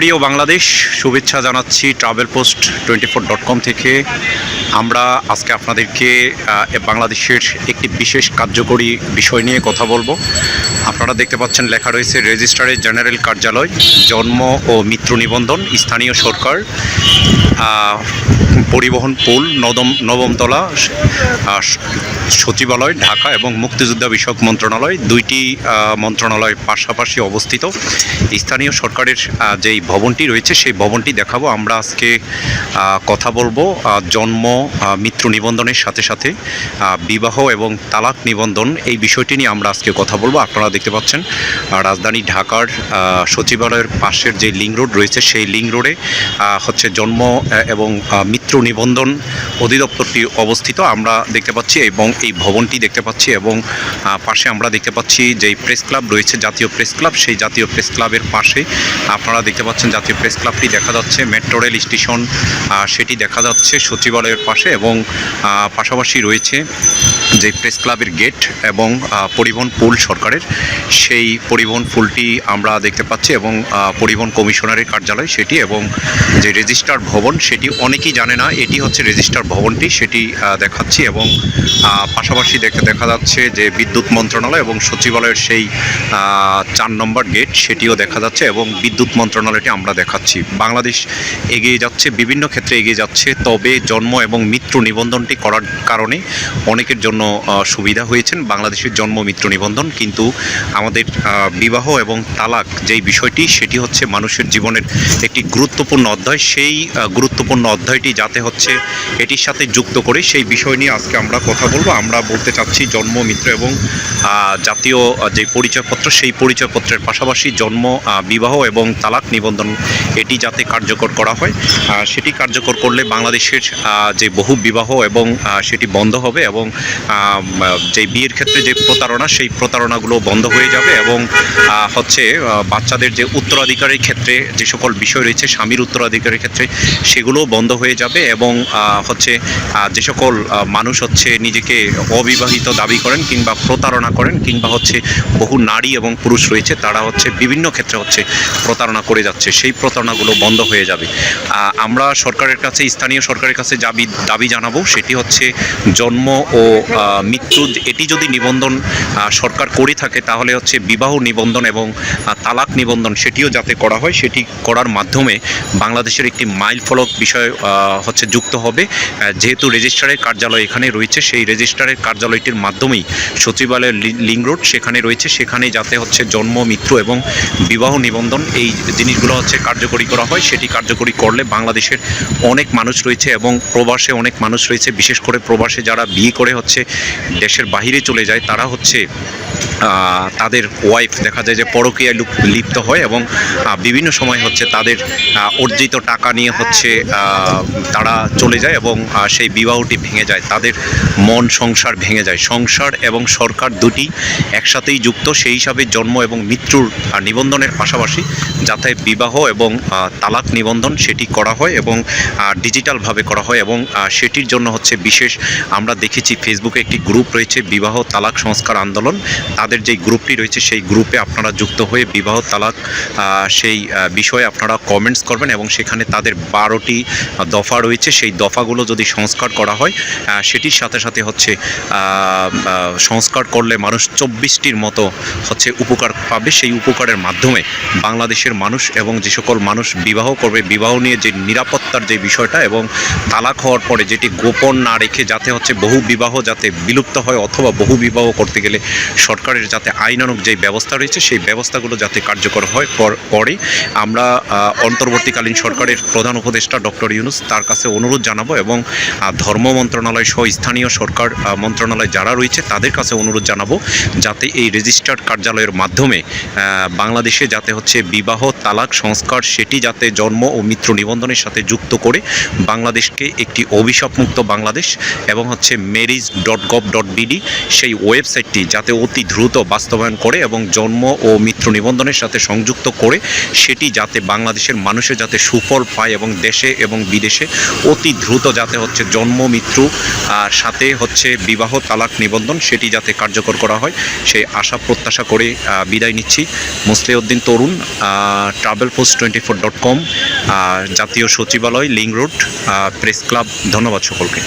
প্রিয় বাংলাদেশ, শুভেচ্ছা জানাচ্ছি travel post twenty four dot com থেকে। আমরা আজকে আপনাদেরকে বাংলাদেশের একটি বিশেষ কার্যকরী বিষয় নিয়ে কথা বলব। আপনারা দেখতে পাচ্ছেন লেখা রয়েছে রেজিস্ট্রারের জেনারেল কার্যালয়, জন্ম ও মিত্র নিবন্ধন স্থানীয় সরকার। পরিবহন পুল, নদম নবমতলা সচিবালয়, ঢাকা এবং মুক্তিযোদ্ধা বিষয়ক মন্ত্রণালয় দুইটি মন্ত্রণালয় পাশাপাশি অবস্থিত। স্থানীয় সরকারের যেই ভবনটি রয়েছে সেই ভবনটি দেখাবো। আমরা আজকে কথা বলব জন্ম মৃত্যু নিবন্ধনের সাথে সাথে বিবাহ এবং তালাক নিবন্ধন এই বিষয়টি নিয়ে আমরা আজকে কথা বলব। আপনারা দেখতে পাচ্ছেন রাজধানী ঢাকার সচিবালয়ের পাশের যে লিং রোড রয়েছে সেই লিং রোডে হচ্ছে জন্ম এবং মৃত্যু নিবন্ধন অধিদপ্তরটি অবস্থিত। আমরা দেখতে পাচ্ছি এবং এই ভবনটি দেখতে পাচ্ছি এবং পাশে আমরা দেখতে পাচ্ছি যেই প্রেস ক্লাব রয়েছে, জাতীয় প্রেস ক্লাব, সেই জাতীয় প্রেস ক্লাবের পাশে আপনারা দেখতে পাচ্ছেন জাতীয় প্রেস ক্লাবটি দেখা যাচ্ছে, মেট্রো রেল স্টেশন সেটি দেখা যাচ্ছে সচিবালয়ের পাশে এবং পাশাপাশি রয়েছে যে প্রেস ক্লাবের গেট এবং পরিবহন পুল সরকারের, সেই পরিবহন পুলটি আমরা দেখতে পাচ্ছি এবং পরিবহন কমিশনারের কার্যালয় সেটি এবং যে রেজিস্ট্রার ভবন সেটি অনেকেই জানে না, এটি হচ্ছে রেজিস্ট্রার ভবনটি, সেটি দেখাচ্ছি এবং পাশাপাশি দেখে দেখা যাচ্ছে যে বিদ্যুৎ মন্ত্রণালয় এবং সচিবালয়ের সেই চার নম্বর গেট সেটিও দেখা যাচ্ছে এবং বিদ্যুৎ মন্ত্রণালয়টি আমরা দেখাচ্ছি। বাংলাদেশ এগিয়ে যাচ্ছে, বিভিন্ন ক্ষেত্রে এগিয়ে যাচ্ছে, তবে জন্ম এবং মৃত্যু নিবন্ধনটি করার কারণে অনেকের জন্য আহ, সুবিধা হয়েছেন বাংলাদেশের জন্ম মৃত্যু নিবন্ধন। কিন্তু আমাদের বিবাহ এবং তালাক যেই বিষয়টি সেটি হচ্ছে মানুষের জীবনের একটি গুরুত্বপূর্ণ অধ্যায়। সেই গুরুত্বপূর্ণ অধ্যায়টি যাতে হচ্ছে এটির সাথে যুক্ত করে সেই বিষয় নিয়ে আজকে আমরা কথা বলব। আমরা বলতে চাচ্ছি জন্ম মিত্র এবং জাতীয় যে পরিচয়পত্র সেই পরিচয়পত্রের পাশাপাশি জন্ম বিবাহ এবং তালাক নিবন্ধন এটি যাতে কার্যকর করা হয়। সেটি কার্যকর করলে বাংলাদেশের যে বহু বিবাহ এবং সেটি বন্ধ হবে এবং যে বিয়ের ক্ষেত্রে যে প্রতারণা, সেই প্রতারণাগুলো বন্ধ হয়ে যাবে এবং হচ্ছে বাচ্চাদের যে উত্তরাধিকারের ক্ষেত্রে যে সকল বিষয় রয়েছে, স্বামীর উত্তরাধিকারের ক্ষেত্রে সেগুলোও বন্ধ হয়ে যাবে এবং হচ্ছে যে সকল মানুষ হচ্ছে নিজেকে অবিবাহিত দাবি করেন কিংবা প্রতারণা করেন কিংবা হচ্ছে বহু নারী এবং পুরুষ রয়েছে, তারা হচ্ছে বিভিন্ন ক্ষেত্রে হচ্ছে প্রতারণা করে যাচ্ছে। সেই প্রতারণাগুলো বন্ধ হয়ে যাবে। আমরা সরকারের কাছে, স্থানীয় সরকারের কাছে দাবি দাবি জানাব, সেটি হচ্ছে জন্ম ও মৃত্যু এটি যদি নিবন্ধন সরকার করে থাকে, তাহলে হচ্ছে বিবাহ নিবন্ধন এবং তালাক নিবন্ধন সেটিও যাতে করা হয়, সেটি করার মাধ্যমে বাংলাদেশের একটি মাইল ফলক বিষয় হচ্ছে যুক্ত হবে। যেহেতু রেজিস্ট্রারের কার্যালয় এখানে রয়েছে, সেই রেজিস্ট্রারের কার্যালয়টির মাধ্যমেই সচিবালয়ের লি- লিং রোড সেখানে রয়েছে। সেখানে যাতে হচ্ছে জন্ম, মৃত্যু এবং বিবাহ নিবন্ধন এই জিনিসগুলো হচ্ছে কার্যকরী করা হয়। সেটি কার্যকরী করলে বাংলাদেশের অনেক মানুষ রয়েছে এবং প্রবাসে অনেক মানুষ রয়েছে। বিশেষ করে প্রবাসে যারা বিয়ে করে হচ্ছে দেশের বাহিরে চলে যায়, তারা হচ্ছে তাদের ওয়াইফ দেখা যায় যে পরকীয়ায় লুপ- লিপ্ত হয় এবং বিভিন্ন সময় হচ্ছে তাদের অর্জিত টাকা নিয়ে হচ্ছে তারা চলে যায় এবং সেই বিবাহটি ভেঙে যায়, তাদের মন সংসার ভেঙে যায়। সংসার এবং সরকার দুটি একসাথেই যুক্ত, সেই হিসাবে জন্ম এবং মৃত্যুর নিবন্ধনের পাশাপাশি যাতে বিবাহ এবং তালাক নিবন্ধন সেটি করা হয় এবং ডিজিটালভাবে করা হয় এবং সেটির জন্য হচ্ছে বিশেষ আমরা দেখেছি ফেসবুকে একটি গ্রুপ রয়েছে, বিবাহ তালাক সংস্কার আন্দোলন। তাদের যেই গ্রুপটি রয়েছে, সেই গ্রুপে আপনারা যুক্ত হয়ে বিবাহ তালাক সেই বিষয়ে আপনারা কমেন্টস করবেন এবং সেখানে তাদের বারোটি দফা রয়েছে। সেই দফাগুলো যদি সংস্কার করা হয় সেটির সাথে সাথে হচ্ছে সংস্কার করলে মানুষ চব্বিশটির মতো হচ্ছে উপকার পাবে। সেই উপকারের মাধ্যমে বাংলাদেশের মানুষ এবং যে সকল মানুষ বিবাহ করবে, বিবাহ নিয়ে যে নিরাপত্তার যে বিষয়টা এবং তালাক হওয়ার পরে যেটি গোপন না রেখে যাতে হচ্ছে বহু বিবাহ যাতে বিলুপ্ত হয় অথবা বহু বিবাহ করতে গেলে সরকারের যাতে আইনানুগ যে ব্যবস্থা রয়েছে, সেই ব্যবস্থাগুলো যাতে কার্যকর হয় পরে আমরা অন্তর্বর্তীকালীন সরকারের প্রধান উপদেষ্টা ডক্টর ইউনুস তার কাছে অনুরোধ জানাব এবং ধর্ম মন্ত্রণালয় সহ স্থানীয় সরকার মন্ত্রণালয় যারা রয়েছে তাদের কাছে অনুরোধ জানাব যাতে এই রেজিস্টার্ড কার্যালয়ের মাধ্যমে বাংলাদেশে যাতে হচ্ছে বিবাহ, তালাক, সংস্কার সেটি যাতে জন্ম ও মিত্র নিবন্ধনের সাথে যুক্ত করে বাংলাদেশকে একটি অভিশাপমুক্ত বাংলাদেশ এবং হচ্ছে মেরিজ ডট গভ ডট সেই ওয়েবসাইটটি যাতে অতি দ্রুত বাস্তবায়ন করে এবং জন্ম ও মৃত্যু নিবন্ধনের সাথে সংযুক্ত করে সেটি যাতে বাংলাদেশের মানুষের যাতে সুফল পায় এবং দেশে এবং বিদেশে অতি দ্রুত যাতে হচ্ছে জন্ম, মৃত্যু আর সাথে হচ্ছে বিবাহ, তালাক, নিবন্ধন সেটি যাতে কার্যকর করা হয়, সেই আশা প্রত্যাশা করে বিদায় নিচ্ছি। Musliuddin Tarun travel post twenty four dot com জাতীয় সচিবালয় লিং রোড প্রেস ক্লাব ধন্যবাদ সকলকে।